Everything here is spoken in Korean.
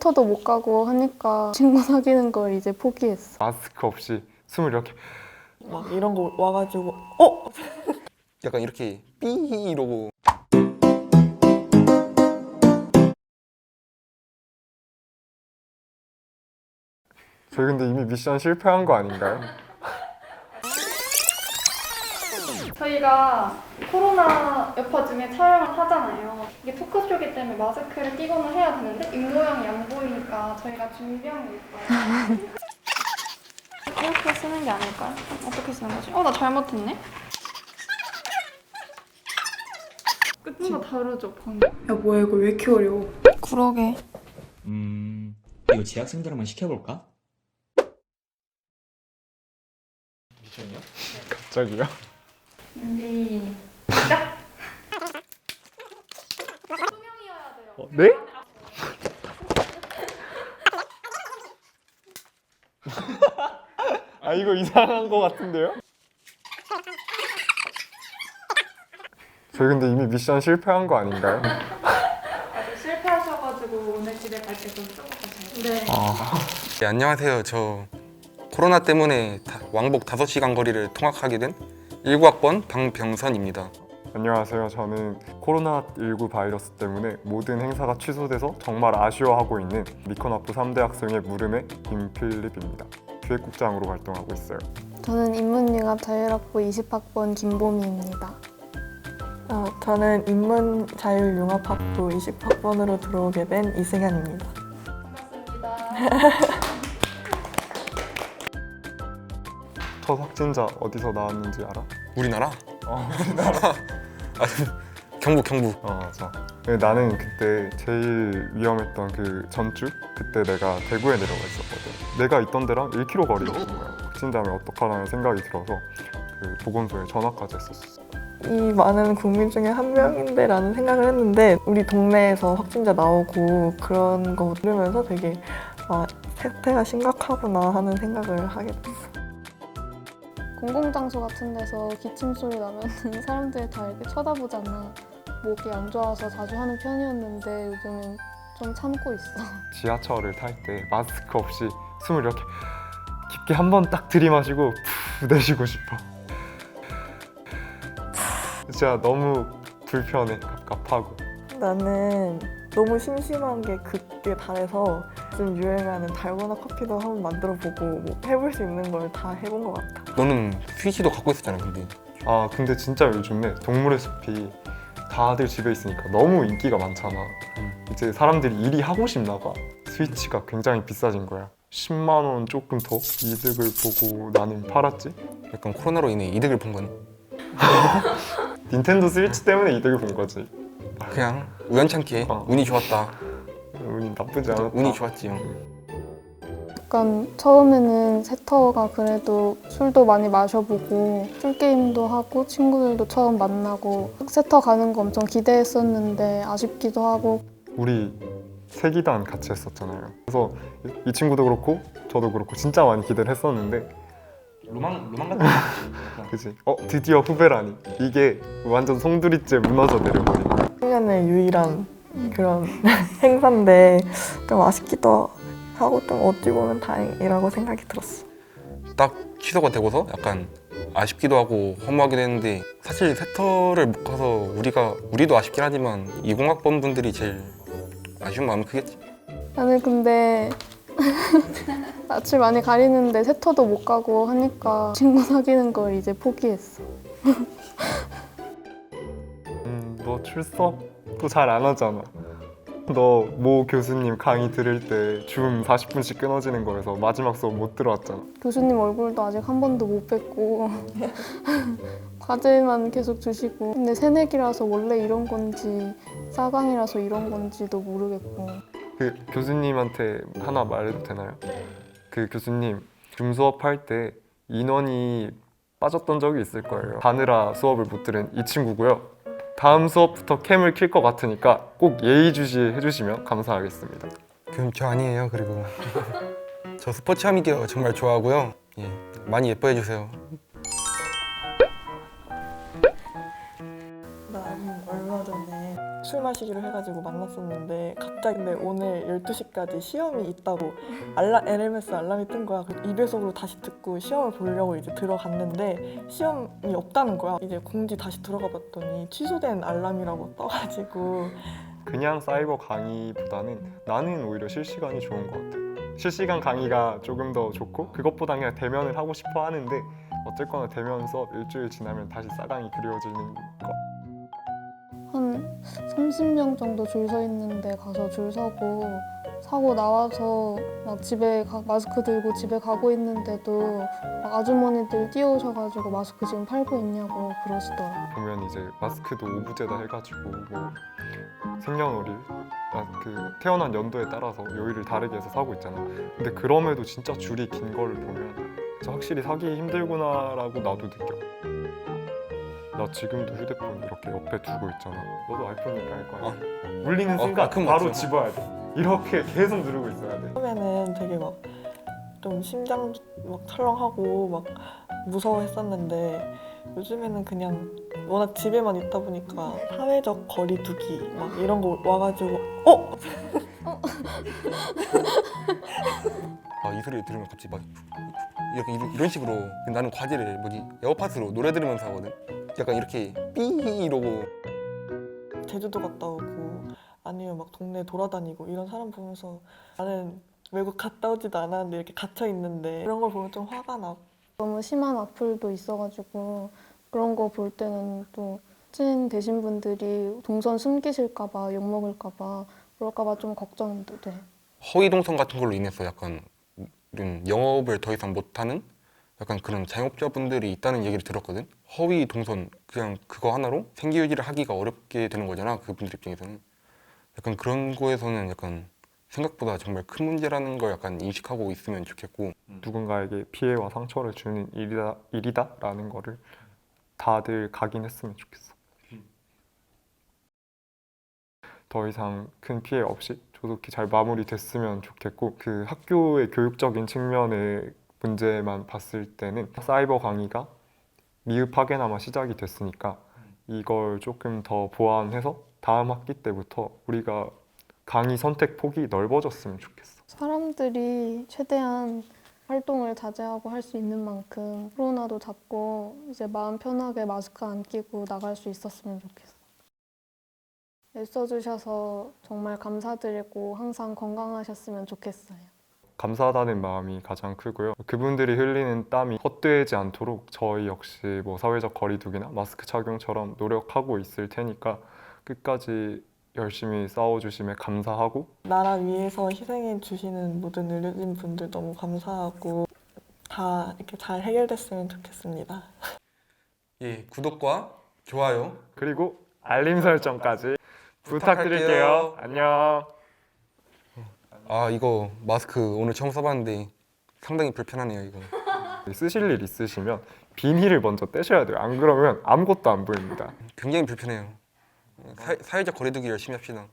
세터도 못 가고 하니까 친구 사귀는 걸 이제 포기했어. 마스크 없이 숨을 이렇게 막 이런 거 와가지고 어? 약간 이렇게 삐 이러고 저희 근데 이미 미션 실패한 거 아닌가요? 저희가 코로나 여파 중에 촬영을 하잖아요. 이게 토크쇼기 때문에 마스크를 끼고는 해야 되는데 입모양이 안 보이니까 저희가 준비한 게 있어요. 이렇게 쓰는 게 아닐까요? 어떻게 쓰는 거지? 어, 나 잘못했네? 뭔가 다르죠, 방금? 야 뭐야 이거 왜 이렇게 어려워 그러게. 음, 이거 재학생들한번 시켜볼까? 미션이요? 갑자기요? 준비, 시작! 어, 네? 아 이거 이상한 거 같은데요? 저희 근데 이미 미션 실패한 거 아닌가요? 아직 실패하셔가지고 오늘 집에 갈 때좀 쓰고 가세요. 네. 네, 안녕하세요. 저 코로나 때문에 다- 왕복 5시간 거리를 통학하게 된 19학번 방병선입니다. 안녕하세요. 저는 코로나19 바이러스 때문에 모든 행사가 취소돼서 정말 아쉬워하고 있는 미컨학부 3대 학생의 물음의 김필립입니다. 기획국장으로 활동하고 있어요. 저는 인문융합 자율학부 20학번 김보미입니다. 어, 저는 인문자율융합학부 20학번으로 들어오게 된 이승현입니다 반갑습니다. 첫 확진자 어디서 나왔는지 알아? 우리나라? 어, 아, 경북 경북. 어 맞아. 네, 나는 그때 제일 위험했던 그 전주 그때 내가 대구에 내려가 있었거든. 내가 있던 데랑 1km 거리였던 거야. 확진자면 어떡하라는 생각이 들어서 그 보건소에 전화까지 했었어. 이 많은 국민 중에 한 명인데 라는 생각을 했는데 우리 동네에서 확진자 나오고 그런 거 들으면서 되게 아 세태가 심각하구나 하는 생각을 하게 됐어 공공장소 같은 데서 기침 소리 나면 사람들이 다 이렇게 쳐다보잖아. 목이 안 좋아서 자주 하는 편이었는데 요즘은 좀 참고 있어. 지하철을 탈 때 마스크 없이 숨을 이렇게 깊게 한 번 딱 들이마시고 푸 내쉬고 싶어. 진짜 너무 불편해, 갑갑하고. 나는 너무 심심한 게 극에 달해서 요즘 유행하는 달고나 커피도 한번 만들어 보고 뭐 해볼 수 있는 걸 다 해본 것 같아 너는 스위치도 갖고 있었잖아, 근데. 아 근데 진짜 요즘에 동물의 숲이 다들 집에 있으니까 너무 인기가 많잖아. 이제 사람들이 일이 하고 싶나 봐. 스위치가 굉장히 비싸진 거야. 10만 원 조금 더 이득을 보고 나는 팔았지. 약간 코로나로 인해 이득을 본건 닌텐도 스위치 때문에 이득을 본 거지. 그냥 우연찮게 어. 운이 좋았다. 운이 나쁘지 않았다. 운이 좋았지요. 약간 처음에는 세터가 그래도 술도 많이 마셔보고 술 게임도 하고 친구들도 처음 만나고 세터 가는 거 엄청 기대했었는데 아쉽기도 하고. 우리 세 기단 같이 했었잖아요. 그래서 이 친구도 그렇고 저도 그렇고 진짜 많이 기대를 했었는데. 로망 로망 같은 그지? 어 드디어 후배라니. 이게 완전 송두리째 무너져 내려버린. 1년의 유일한 그런 행사인데 좀 아쉽기도 하고 좀 어찌 보면 다행이라고 생각이 들었어 딱 취소가 되고서 약간 아쉽기도 하고 허무하기도 했는데 사실 세터를 못 가서 우리가 우리도 아쉽긴 하지만 20학번 분들이 제일 아쉬운 마음이 크겠지. 나는 근데 낯을 많이 가리는데 세터도 못 가고 하니까 친구 사귀는 걸 이제 포기했어. 음, 너 출석도 잘 안 하잖아. 너 모 교수님 강의 들을 때 줌 40분씩 끊어지는 거에서 마지막 수업 못 들어왔잖아. 교수님 얼굴도 아직 한 번도 못 뵙고 과제만 계속 주시고 근데 새내기라서 원래 이런 건지 싸강이라서 이런 건지도 모르겠고 그 교수님한테 하나 말해도 되나요? 그 교수님 줌 수업할 때 인원이 빠졌던 적이 있을 거예요. 가느라 수업을 못 들은 이 친구고요. 다음 수업부터 캠을 킬 것 같으니까 꼭 예의주시 해 주시면 감사하겠습니다. 그럼 저 아니에요. 그리고 저 스포츠 하미디어 정말 좋아하고요. 예, 많이 예뻐해 주세요. 술 마시기로 해가지고 만났었는데 갑자기 근데 오늘 12시까지 시험이 있다고 알라, LMS 알람이 뜬 거야. 그래서 2배속으로 다시 듣고 시험을 보려고 이제 들어갔는데 시험이 없다는 거야. 이제 공지 다시 들어가 봤더니 취소된 알람이라고 떠가지고 그냥 사이버 강의보다는 나는 오히려 실시간이 좋은 것 같아. 실시간 강의가 조금 더 좋고 그것보다 그냥 대면을 하고 싶어 하는데 어쨌거나 대면 수업 일주일 지나면 다시 싸강이 그리워지는 거. 한 30명 정도 줄 서 있는데 가서 줄 서고 사고 나와서 막 집에 가- 마스크 들고 집에 가고 있는데도 막 아주머니들 뛰어오셔가지고 마스크 지금 팔고 있냐고 그러시더라고요. 보면 이제 마스크도 오부제다 해가지고 뭐 생년월일 아, 그 태어난 연도에 따라서 요일을 다르게 해서 사고 있잖아. 근데 그럼에도 진짜 줄이 긴 거를 보면 확실히 사기 힘들구나라고 나도 느껴. 나 지금도 휴대폰 이렇게 옆에 두고 있잖아. 너도 아이폰이니까 할거 아니야? 울리는 어, 순간 가끔 바로 맞죠. 집어야 돼. 이렇게 계속 누르고 있어야 돼. 처음에는 되게 막 좀 심장 막 철렁하고 막 무서워했었는데 요즘에는 그냥 워낙 집에만 있다 보니까 사회적 거리두기 막 이런 거 와가지고 어 아, 이 소리 들으면 갑자기 막 이렇게 이런- 이런 식으로 나는 과제를 뭐지 에어팟으로 노래 들으면서 하거든. 약간 이렇게 삐 이러고 제주도 갔다 오고 아니면 막 동네 돌아다니고 이런 사람 보면서 나는 외국 갔다 오지도 않았는데 이렇게 gat혀 있는데 그런 걸 보면 좀 화가 나. 너무 심한 악플도 있어가지고 그런 거 볼 때는 또 찐 되신 분들이 동선 숨기실까봐 욕먹을까봐 그럴까봐 좀 걱정도 돼. 허위 동선 같은 걸로 인해서 약간 이런 영업을 더 이상 못하는 약간 그런 자영업자분들이 있다는 얘기를 들었거든. 허위 동선 그냥 그거 하나로 생계 유지를 하기가 어렵게 되는 거잖아. 그분들 입장에서는 약간 그런 거에서는 약간 생각보다 정말 큰 문제라는 걸 약간 인식하고 있으면 좋겠고 누군가에게 피해와 상처를 주는 일이다, 일이다라는 거를 다들 각인했으면 좋겠어. 더 이상 큰 피해 없이 조속히 잘 마무리됐으면 좋겠고 그 학교의 교육적인 측면의 문제만 봤을 때는 사이버 강의가 미흡하게나마 시작이 됐으니까 이걸 조금 더 보완해서 다음 학기 때부터 우리가 강의 선택 폭이 넓어졌으면 좋겠어. 사람들이 최대한 활동을 자제하고 할 수 있는 만큼 코로나도 잡고 이제 마음 편하게 마스크 안 끼고 나갈 수 있었으면 좋겠어. 애써주셔서 정말 감사드리고 항상 건강하셨으면 좋겠어요. 감사하다는 마음이 가장 크고요. 그분들이 흘리는 땀이 헛되지 않도록 저희 역시 뭐 사회적 거리두기나 마스크 착용처럼 노력하고 있을 테니까 끝까지 열심히 싸워주심에 감사하고 나라 위해서 희생해 주시는 모든 의료진 분들 너무 감사하고 다 이렇게 잘 해결됐으면 좋겠습니다. 예 구독과 좋아요 그리고 알림 설정까지 부탁드릴게요. 안녕. 아 이거 마스크 오늘 처음 써봤는데 상당히 불편하네요 이거 쓰실 일 있으시면 비닐을 먼저 떼셔야 돼요. 안 그러면 아무것도 안 보입니다. 굉장히 불편해요 사, 사회적 거리두기 열심히 합시다